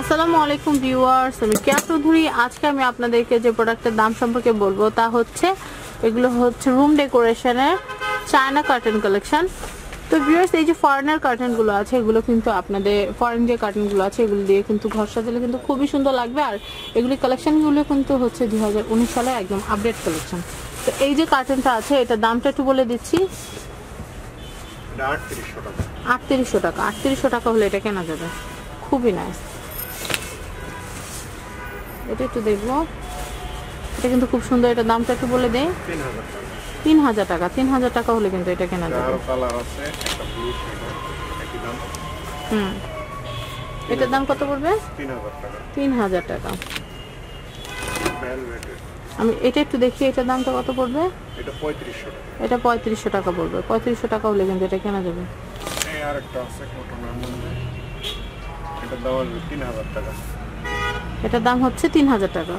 আসসালামু আলাইকুম ভিউয়ার্স আমি কেয়া চৌধুরী। আজকে আমি আপনাদেরকে যে প্রোডাক্টের দাম সম্পর্কে বলব তা হচ্ছে এগুলো হচ্ছে রুম ডেকোরেশনের চায়না কার্টেন কালেকশন তো ভিউয়ার্স এই যে ফরেনের কার্টেনগুলো আছে এগুলো কিন্তু আপনাদের ফরেন যে কার্টেনগুলো আছে এগুলো দিয়ে কিন্তু ঘর সাজালে কিন্তু খুবই সুন্দর লাগবে। আর এগুলি কালেকশনগুলো কিন্তু হচ্ছে দুই হাজার উনিশ সালে একদম আপডেট কালেকশন তো এই যে কার্টেনটা আছে এটার দামটা একটু বলে দিচ্ছি। আটত্রিশশো টাকা। আটত্রিশশো টাকা। আটত্রিশশো টাকা হলে এটা কেনা যাবে। খুবই নাইস এটা একটু দেখব। এটা কিন্তু খুব সুন্দর এটা দামটা একটু বলে দেয় তিন হাজার টাকা তিন হাজার টাকা হলে কিন্তু এটা কেনা এটা যাবে হুম। এটার দাম কত পড়বে? তিন হাজার টাকা। আমি এটা একটু দেখি এটার দামটা কত পড়বে? এটা পঁয়ত্রিশশো টাকা। এটা পড়বে। পঁয়ত্রিশশো টাকা হলে কিন্তু এটা কেনা যাবে। আরেকটা আছে কটনের মধ্যে এটার দাম তিন হাজার টাকা। এটার দাম হচ্ছে তিন হাজার টাকা।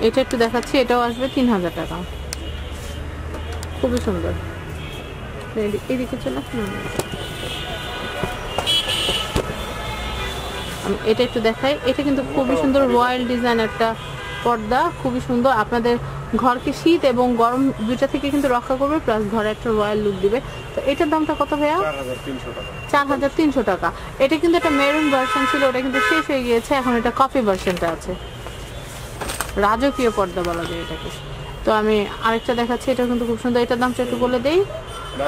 এটা একটা দেখাচ্ছি এটাও আসবে তিন হাজার টাকা। খুবই সুন্দর। এদি- এদিকে চলে। আমি এটা একটু দেখাই। এটা কিন্তু খুবই সুন্দর রয়্যাল ডিজাইন একটা পর্দা খুবই সুন্দর। আপনাদের ঘরকে শীত এবং গরম দুইটা থেকে কিন্তু রক্ষা করবে প্লাস ঘরে একটা রয়্যাল লুক দিবে। তো এটার দামটা কত ভাইয়া? চার হাজার তিনশো টাকা। এটা কিন্তু একটা মেরুন ভার্সন ছিল ওটা কিন্তু শেষ হয়ে গিয়েছে এখন এটা কপি ভার্সনটা আছে। রাজকীয় পর্দা বলা যায় এটাকে। তো আমি আরেকটা দেখাচ্ছি এটা কিন্তু খুব সুন্দর। এটার দামটা একটু বলে দেই।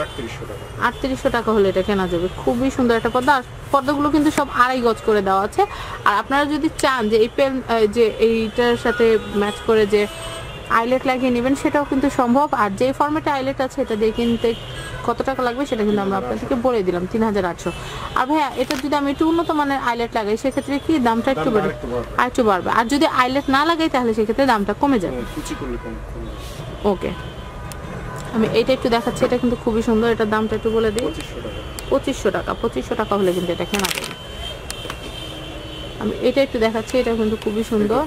আটত্রিশশো টাকা আটত্রিশশো টাকা হলে এটা কেনা যাবে। খুবই সুন্দর একটা পর্দা। আর পর্দাগুলো কিন্তু সব আড়াই গজ করে দেওয়া আছে। আর আপনারা যদি চান যে এই পেন যে এইটার সাথে ম্যাচ করে যে আইলেট লাগিয়ে নেবেন সেটাও কিন্তু সম্ভব। আর যে ফর্মেটে আইলেট আছে এটা দিয়ে কিনতে কত টাকা লাগবে সেটা কিন্তু আমরা আপনাদেরকে বলে দিলাম তিন হাজার আটশো। আর ভাইয়া এটা যদি আমি একটু উন্নত মানের আইলেট লাগাই সেক্ষেত্রে কি দামটা একটু বাড়বে। আর একটু বাড়বে। আর যদি আইলেট না লাগাই তাহলে সেক্ষেত্রে দামটা কমে যাবে। কমবে ওকে। আমি এটা একটু দেখাচ্ছি এটা কিন্তু খুবই সুন্দর এটার দামটা একটু বলে দিই। পঁচিশশো টাকা। পঁচিশশো টাকা হলে কিন্তু এটা কেনা যাবে। আমি এটা একটু দেখাচ্ছি এটা কিন্তু খুবই সুন্দর।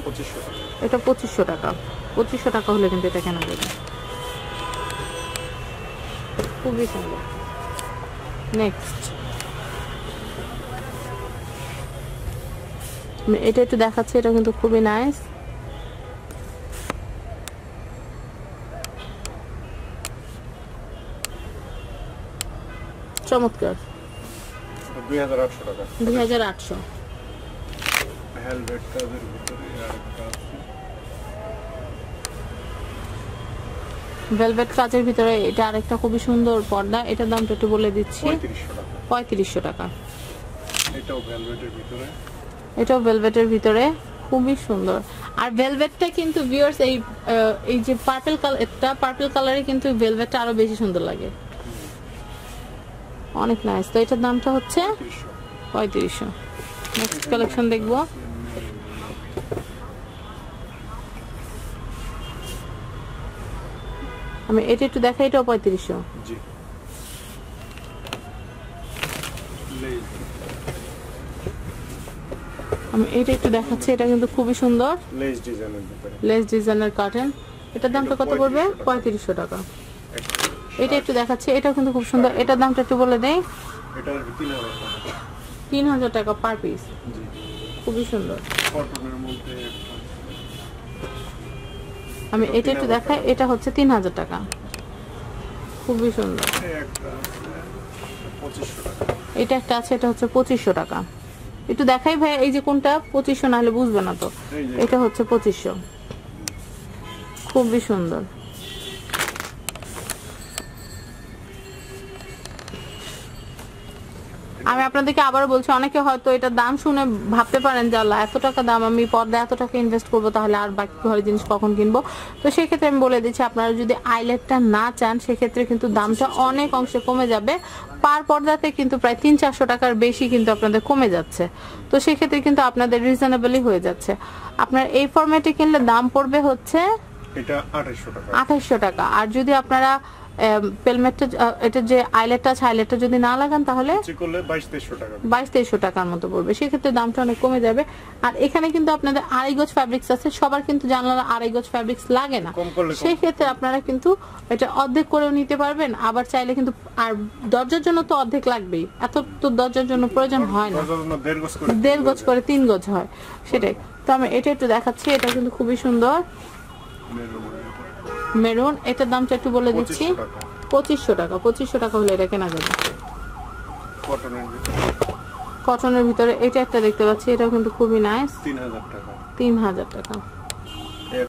এটা পঁচিশশো টাকা। পঁচিশশো টাকা হলে কিন্তু এটা কেনা যাবে খুবই সুন্দর। নেক্সট আমি এটা একটু দেখাচ্ছি এটা কিন্তু খুবই নাইস চমৎকার। দুই হাজার আটশো টাকা। দুই হাজার আটশো। হেলমেট কাজের ভিতরে ভেলভেট এটা আরেকটা খুবই সুন্দর পর্দা। এটার দামটা একটু বলে দিচ্ছি। পঁয়ত্রিশশো টাকা। এটাও ভ্যালভেটের ভিতরে। এটাও ভেলভেটের ভিতরে। খুবই সুন্দর। আর ভেলভেটটা কিন্তু ভিউয়ার্স এই এই যে পার্পল কালারটা পার্পল কালারে কিন্তু ভেলভেটটা আরও বেশি সুন্দর লাগে। অনেক নাইস তো এটার দামটা হচ্ছে তিরিশশো পঁয়ত্রিশশো। নেক্সট কালেকশন দেখব। আমি এটা একটু দেখাই এটাও পঁয়ত্রিশশো। আমি এটা একটু দেখাচ্ছি এটা কিন্তু খুবই সুন্দর। লেস ডিজাইনের কার্টেন এটার দামটা কত পড়বে? পঁয়ত্রিশশো টাকা। এটা একটু দেখাচ্ছি এটাও কিন্তু খুব সুন্দর। এটার দামটা একটু বলে দেই। তিন হাজার টাকা। পার পিস খুবই সুন্দর। আমি এটা একটু দেখাই এটা হচ্ছে তিন হাজার টাকা। খুবই সুন্দর। এটা একটা আছে এটা হচ্ছে পঁচিশশো টাকা। একটু দেখাই ভাই এই যে কোনটা? পঁচিশশো না হলে বুঝবে না তো। এটা হচ্ছে পঁচিশশো। খুবই সুন্দর। আমি আপনাদেরকে আবার বলছি অনেকে হয়তো এটা দাম শুনে ভাবতে পারেন যে আল্লাহ এত টাকা দাম আমি পর্দা এত টাকা ইনভেস্ট করব তাহলে আর বাকি ঘরের জিনিস কখন কিনবো? তো সেক্ষেত্রে আমি বলে দিচ্ছি আপনারা যদি আইলেটটা না চান সেক্ষেত্রে কিন্তু দামটা অনেক অংশে কমে যাবে। পার পর্দাতে কিন্তু প্রায় তিন চারশো টাকার বেশি কিন্তু আপনাদের কমে যাচ্ছে। তো সেক্ষেত্রে কিন্তু আপনাদের রিজনেবলই হয়ে যাচ্ছে। আপনার এই ফরম্যাটে কিনলে দাম পড়বে হচ্ছে এটা আঠাইশশো টাকা। আঠাশশো টাকা। আর যদি আপনারা পেলমেটটা এটা যে আইলেটটা আছে আইলেটটা যদি না লাগান তাহলে বাইশ তেইশশো টাকার মতো পড়বে। সেক্ষেত্রে দামটা অনেক কমে যাবে। আর এখানে কিন্তু আপনাদের আড়াই গজ ফ্যাব্রিক্স আছে। সবার কিন্তু জানালা আড়াই গজ ফ্যাব্রিক্স লাগে না। কম করলে কম। সেই ক্ষেত্রে আপনারা কিন্তু এটা অর্ধেক করেও নিতে পারবেন। আবার চাইলে কিন্তু আর দরজার জন্য তো অর্ধেক লাগবেই। এত তো দরজার জন্য প্রয়োজন হয় না। দেড় গজ করে দেড় গজ করে তিন গজ হয়। সেটাই। তো আমি এটা একটু দেখাচ্ছি। এটা কিন্তু খুবই সুন্দর। মেরুন এটার দামটা একটু বলে দিচ্ছি। পঁচিশশো টাকা। পঁচিশশো টাকা হলে এটা কেনা যাবে। কটনের ভিতরে। এটা একটা দেখতে পাচ্ছি এটাও কিন্তু খুবই নাইস তিন হাজার টাকা। তিন হাজার টাকা।